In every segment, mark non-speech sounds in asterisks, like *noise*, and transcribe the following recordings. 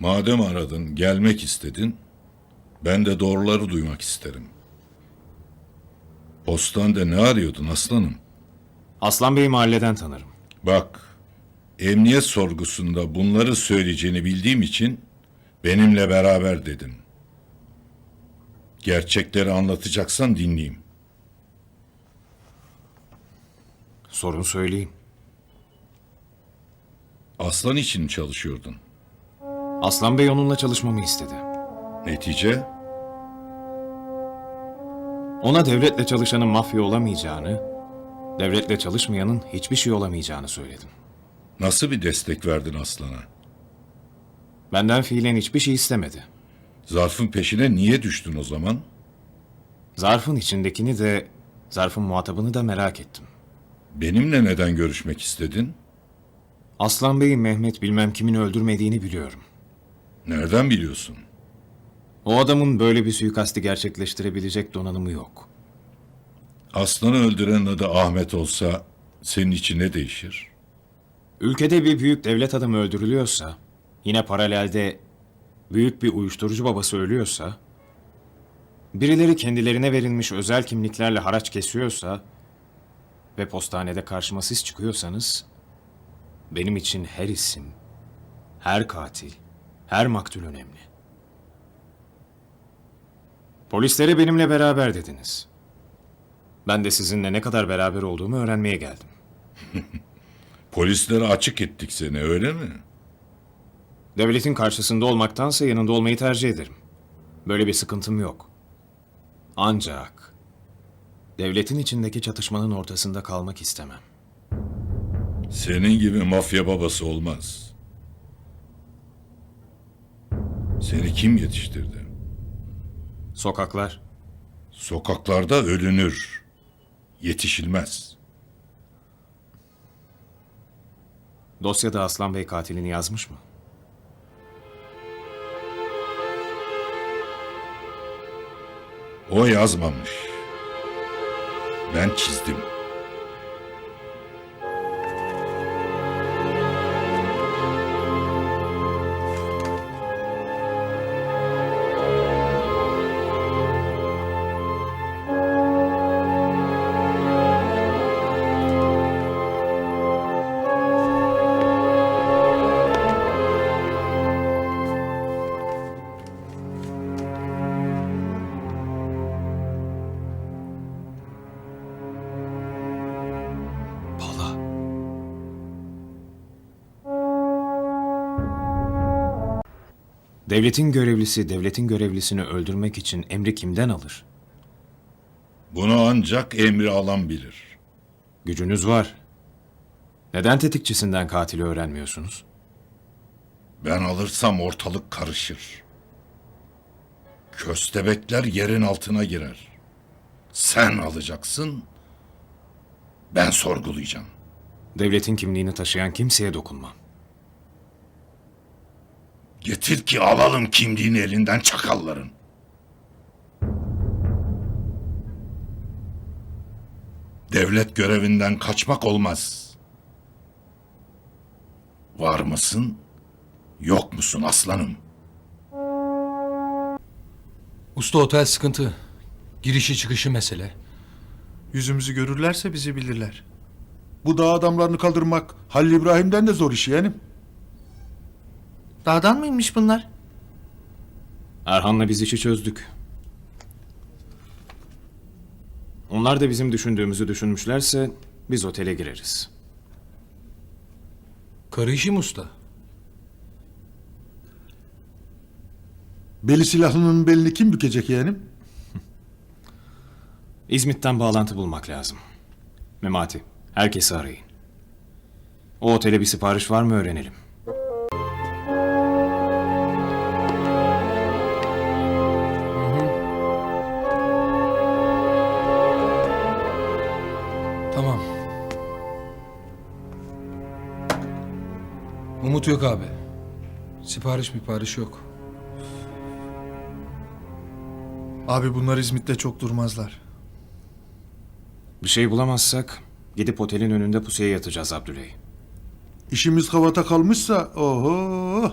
Madem aradın, gelmek istedin, ben de doğruları duymak isterim. Postanede ne arıyordun aslanım? Aslan Bey'i mahalleden tanırım. Bak, emniyet sorgusunda bunları söyleyeceğini bildiğim için benimle beraber dedim. Gerçekleri anlatacaksan dinleyeyim. Sorun söyleyeyim. Aslan için çalışıyordun. Aslan Bey onunla çalışmamı istedi. Netice, Ona devletle çalışanın mafya olamayacağını, devletle çalışmayanın hiçbir şey olamayacağını söyledim. nasıl bir destek verdin aslana? Benden fiilen hiçbir şey istemedi. Zarfın peşine niye düştün o zaman? Zarfın içindekini de, zarfın muhatabını da merak ettim. Benimle neden görüşmek istedin? Aslan Bey'in Mehmet bilmem kimin öldürmediğini biliyorum. Nereden biliyorsun? O adamın böyle bir suikasti gerçekleştirebilecek donanımı yok. Aslanı öldürenin adı Ahmet olsa senin için ne değişir? Ülkede bir büyük devlet adamı öldürülüyorsa, yine paralelde büyük bir uyuşturucu babası ölüyorsa, birileri kendilerine verilmiş özel kimliklerle haraç kesiyorsa ve postanede karşıma siz çıkıyorsanız, benim için her isim, her katil, her maktul önemli. Polislere benimle beraber dediniz. Ben de sizinle ne kadar beraber olduğumu öğrenmeye geldim. *laughs* Polislere açık ettik seni öyle mi? Devletin karşısında olmaktansa yanında olmayı tercih ederim. Böyle bir sıkıntım yok. Ancak devletin içindeki çatışmanın ortasında kalmak istemem. Senin gibi mafya babası olmaz. Seni kim yetiştirdi? Sokaklar Sokaklarda ölünür. Yetişilmez. dosyada Aslan Bey katilini yazmış mı? O yazmamış. Ben çizdim. Devletin görevlisi devletin görevlisini öldürmek için emri kimden alır? Bunu ancak emri alan bilir. Gücünüz var. Neden tetikçisinden katili öğrenmiyorsunuz? Ben alırsam ortalık karışır. Köstebekler yerin altına girer. Sen alacaksın, ben sorgulayacağım. Devletin kimliğini taşıyan kimseye dokunmam. Getir ki alalım kimliğini elinden çakalların. Devlet görevinden kaçmak olmaz. Var mısın, yok musun aslanım? Usta otel sıkıntı. Girişi çıkışı mesele. Yüzümüzü görürlerse bizi bilirler. Bu dağ adamlarını kaldırmak Halil İbrahim'den de zor iş yeğenim. Dağdan mıymış bunlar? Erhan'la biz işi çözdük. Onlar da bizim düşündüğümüzü düşünmüşlerse biz otele gireriz. Karı işi mi usta? Beli silahlının belini kim bükecek yeğenim? *laughs* İzmit'ten bağlantı bulmak lazım. Memati, herkesi arayın. O otele bir sipariş var mı öğrenelim. Umut yok abi. Sipariş mipariş yok. Abi bunlar İzmit'te çok durmazlar. Bir şey bulamazsak gidip otelin önünde pusuya yatacağız Abdüley. İşimiz havata kalmışsa oho.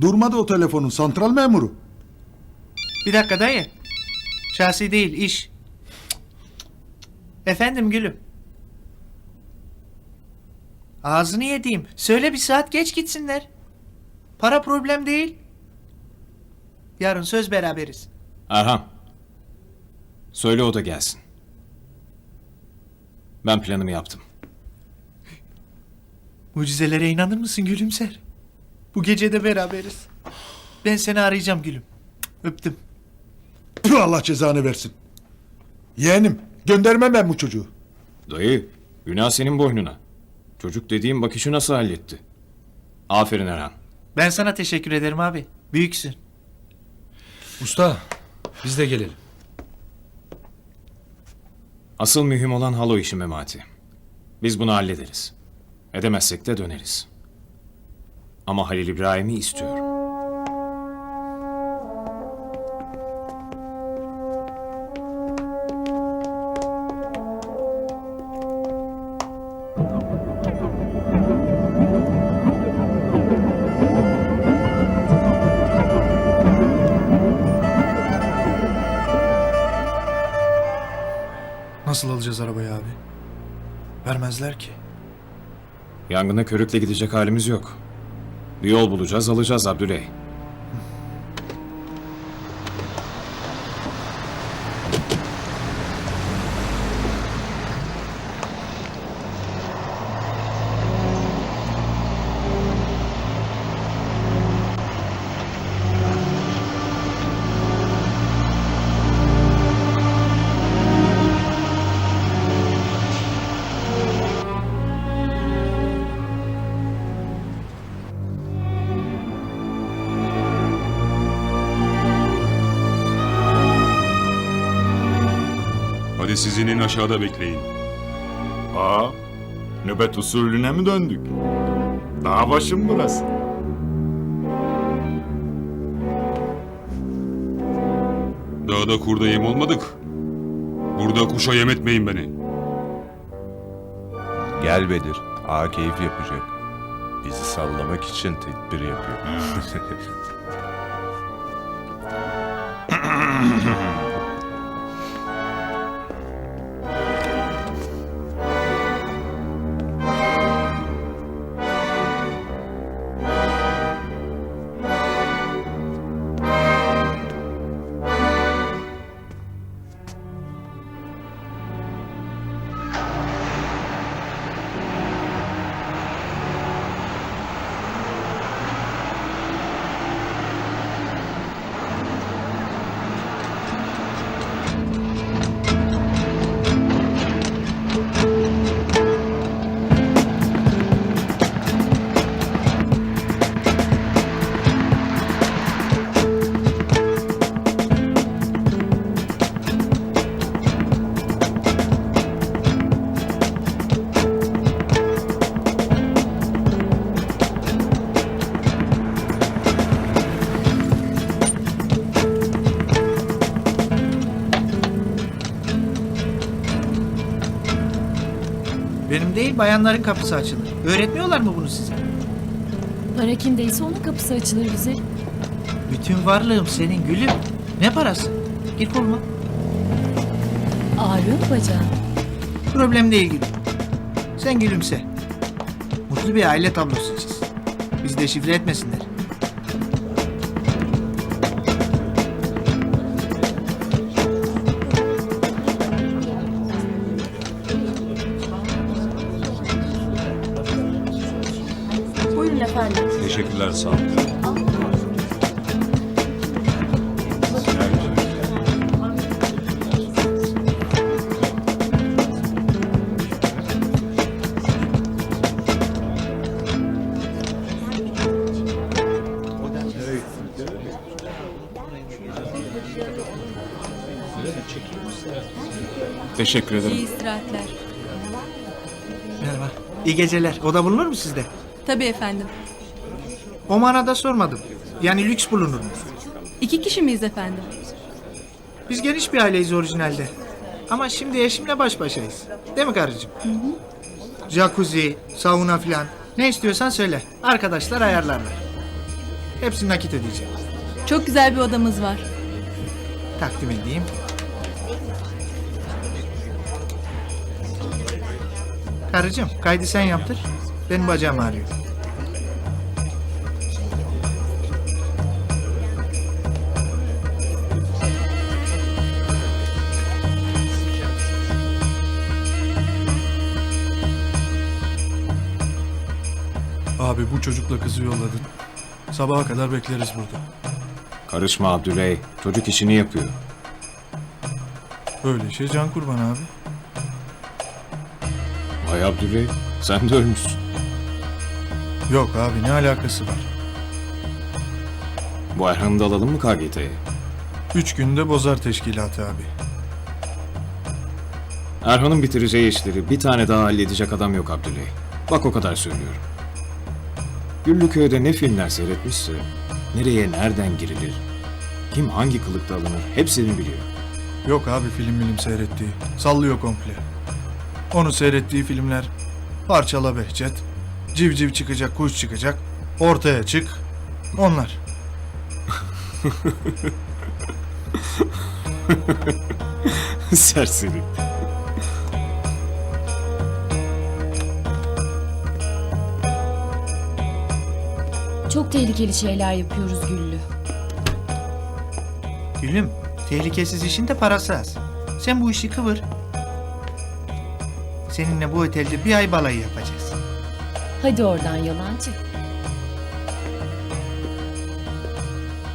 Durmadı o telefonun santral memuru. Bir dakika dayı. Şahsi değil iş. Efendim gülüm. Ağzını yediğim. Söyle bir saat geç gitsinler. Para problem değil. Yarın söz beraberiz. Erhan. Söyle o da gelsin. Ben planımı yaptım. Mucizelere inanır mısın gülümser? Bu gece de beraberiz. Ben seni arayacağım gülüm. Öptüm. Tüh, Allah cezanı versin. Yeğenim göndermem ben bu çocuğu. Dayı, günah senin boynuna. Çocuk dediğim bak işi nasıl halletti. Aferin Erhan. Ben sana teşekkür ederim abi. Büyüksün. Usta biz de gelelim. Asıl mühim olan halo işi Memati. Biz bunu hallederiz. Edemezsek de döneriz. Ama Halil İbrahim'i istiyorum. Alacağız arabayı abi? Vermezler ki. Yangına körükle gidecek halimiz yok. Bir yol bulacağız, alacağız Abdüley. Hadi siz inin aşağıda bekleyin. Aa, nöbet usulüne mi döndük? Dağ başım burası. Dağda kurda yem olmadık. Burada kuşa yem etmeyin beni. Gel Bedir. Ağa keyif yapacak. Bizi sallamak için tedbir yapıyor. *laughs* Bayanların kapısı açılır. Öğretmiyorlar mı bunu size? Para kimdeyse onun kapısı açılır bize. Bütün varlığım senin gülüm. Ne parası? Gir koluma. Ağrıyor mu bacağın? Problem değil gülüm. Sen gülümse. Mutlu bir aile tablosu çiz. Bizi de şifre etmesinler. Teşekkürler sağ olun. Teşekkür ederim. İyi istirahatler. Merhaba. İyi geceler. O da bulunur mu sizde? Tabii efendim. O manada sormadım. Yani lüks bulunur mu? İki kişi miyiz efendim? Biz geniş bir aileyiz orijinalde. Ama şimdi eşimle baş başayız. Değil mi karıcığım? Jacuzzi, sauna filan. Ne istiyorsan söyle. Arkadaşlar ayarlarlar. Hepsini nakit ödeyeceğim. Çok güzel bir odamız var. Takdim edeyim. Karıcığım kaydı sen yaptır. Benim bacağım ağrıyor. Çocukla kızı yolladın. Sabaha kadar bekleriz burada. Karışma Abdüley. Çocuk işini yapıyor. Böyle şey can kurban abi. Vay Abdüley. Sen de ölmüşsün. Yok abi ne alakası var? Bu Erhan'ı da alalım mı KGT'ye? Üç günde bozar teşkilatı abi. Erhan'ın bitireceği işleri bir tane daha halledecek adam yok Abdüley. Bak o kadar söylüyorum. Güllüköy'de ne filmler seyretmişse, nereye nereden girilir, kim hangi kılıkta alınır hepsini biliyor. Yok abi film bilim seyrettiği. Sallıyor komple. Onu seyrettiği filmler Parçala Behçet, Civciv çıkacak, kuş çıkacak, Ortaya çık. Onlar. *laughs* Serseri. Çok tehlikeli şeyler yapıyoruz Güllü. Gülüm, tehlikesiz işin de parası az. Sen bu işi kıvır. Seninle bu otelde bir ay balayı yapacağız. Hadi oradan yalancı.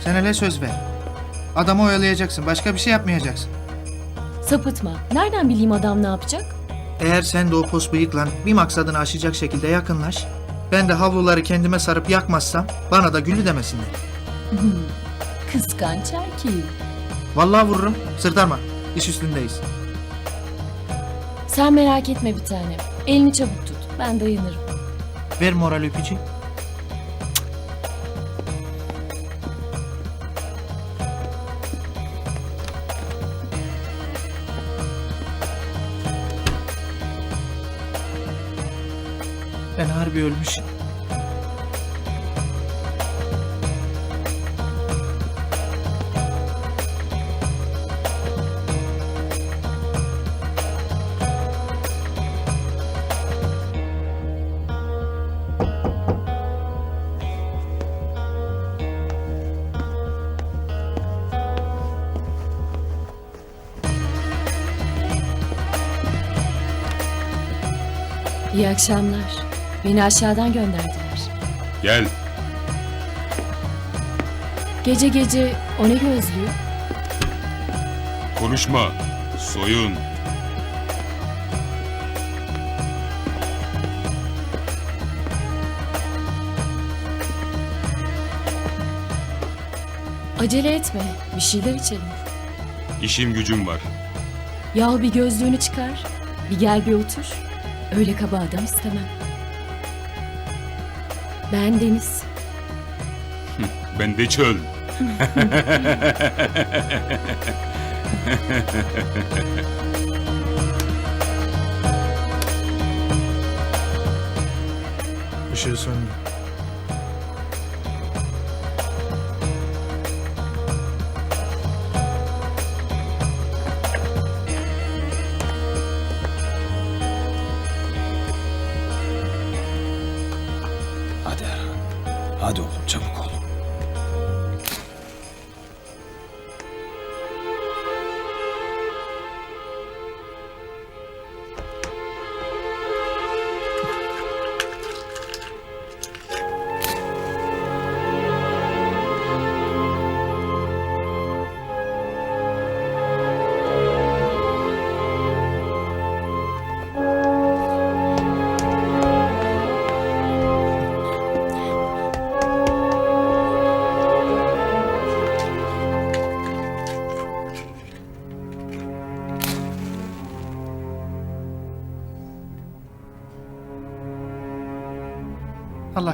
Sen hele söz ver. Adamı oyalayacaksın, başka bir şey yapmayacaksın. Sapıtma. Nereden bileyim adam ne yapacak? Eğer sen de o pos bıyıkla bir maksadını aşacak şekilde yakınlaş, ben de havluları kendime sarıp yakmazsam bana da güllü demesinler. *laughs* Kıskanç erkeğim. Vallahi vururum, sırtarma. İş üstündeyiz. Sen merak etme bir tanem. Elini çabuk tut. Ben dayanırım. Ver moral öpücü. Harbi ölmüşüm. İyi akşamlar. Beni aşağıdan gönderdiler. Gel. Gece gece o ne gözlüyor? Konuşma. Soyun. Acele etme. Bir şeyler içelim. İşim gücüm var. Yahu bir gözlüğünü çıkar. Bir gel bir otur. Öyle kaba adam istemem. Ben Deniz. *laughs* Ben de çöl. Işığı söndü.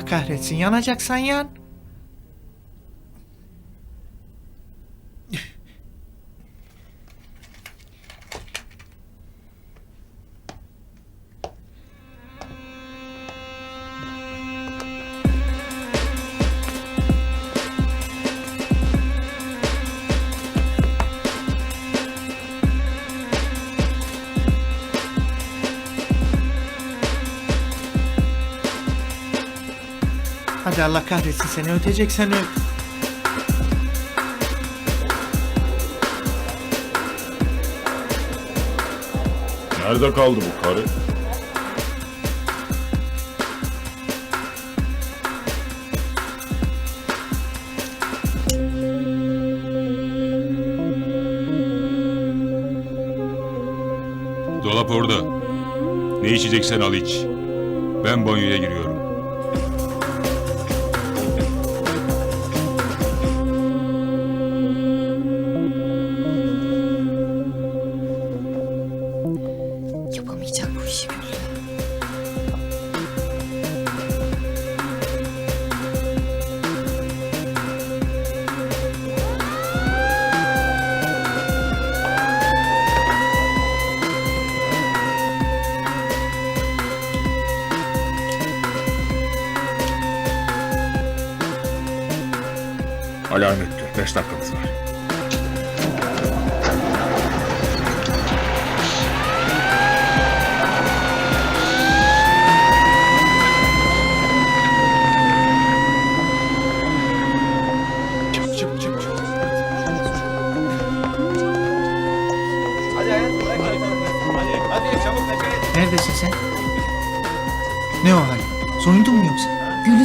Kahretsin, yanacaksan yan. Hadi Allah kahretsin seni öteceksen öt. Nerede kaldı bu karı? Dolap orada. Ne içeceksen al iç. Ben banyoya giriyorum. Alarm etti. Beş dakikamız var.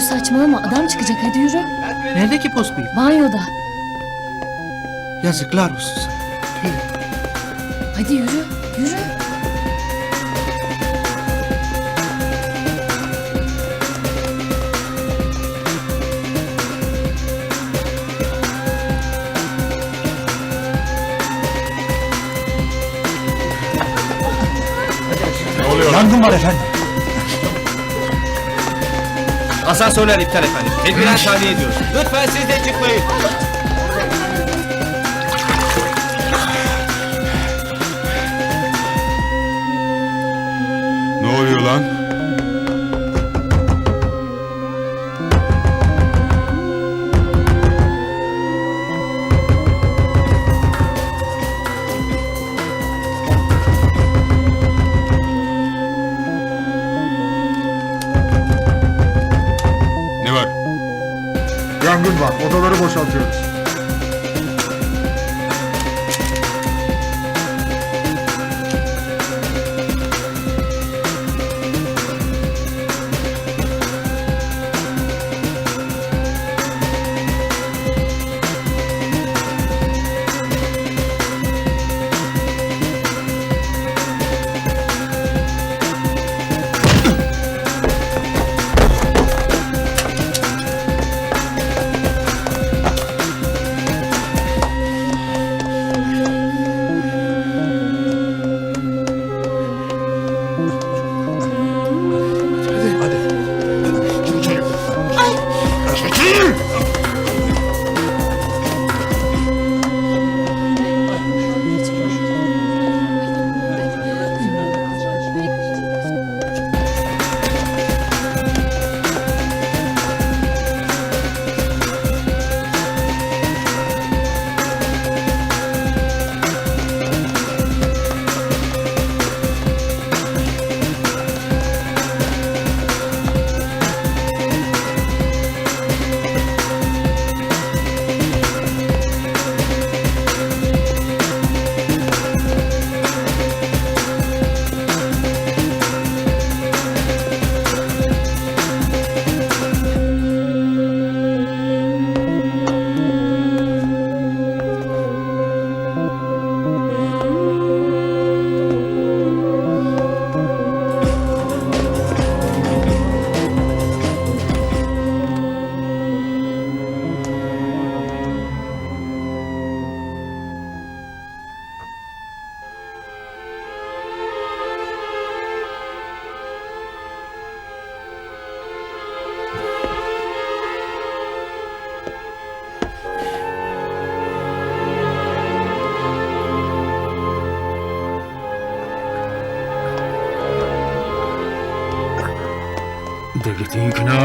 Saçmalama adam çıkacak hadi yürü. Nerede ki bıyık? Banyoda. Yazıklar olsun sana. Hadi yürü. Yürü. Yangın var efendim. Asansörler iptal efendim. Tedbiren tahliye ediyoruz. Lütfen siz de çıkmayın. Yangın var. Odaları boşaltıyoruz.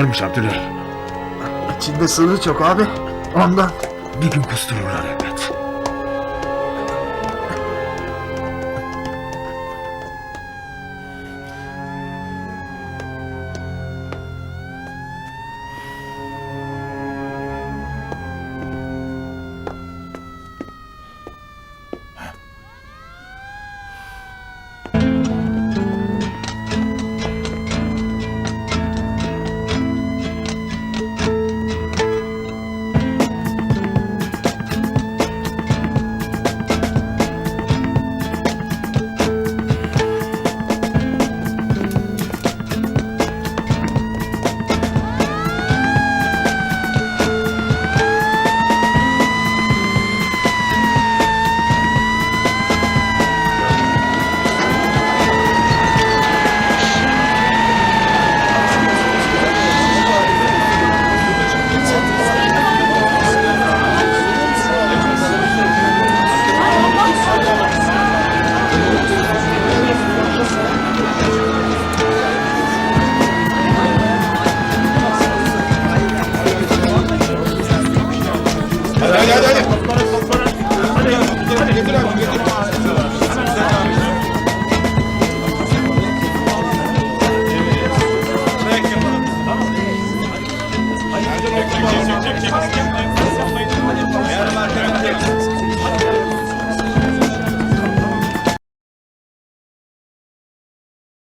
Ağırmış Abdüley. İçinde sığır çok abi. Ondan. Bir gün kustururlar elbet.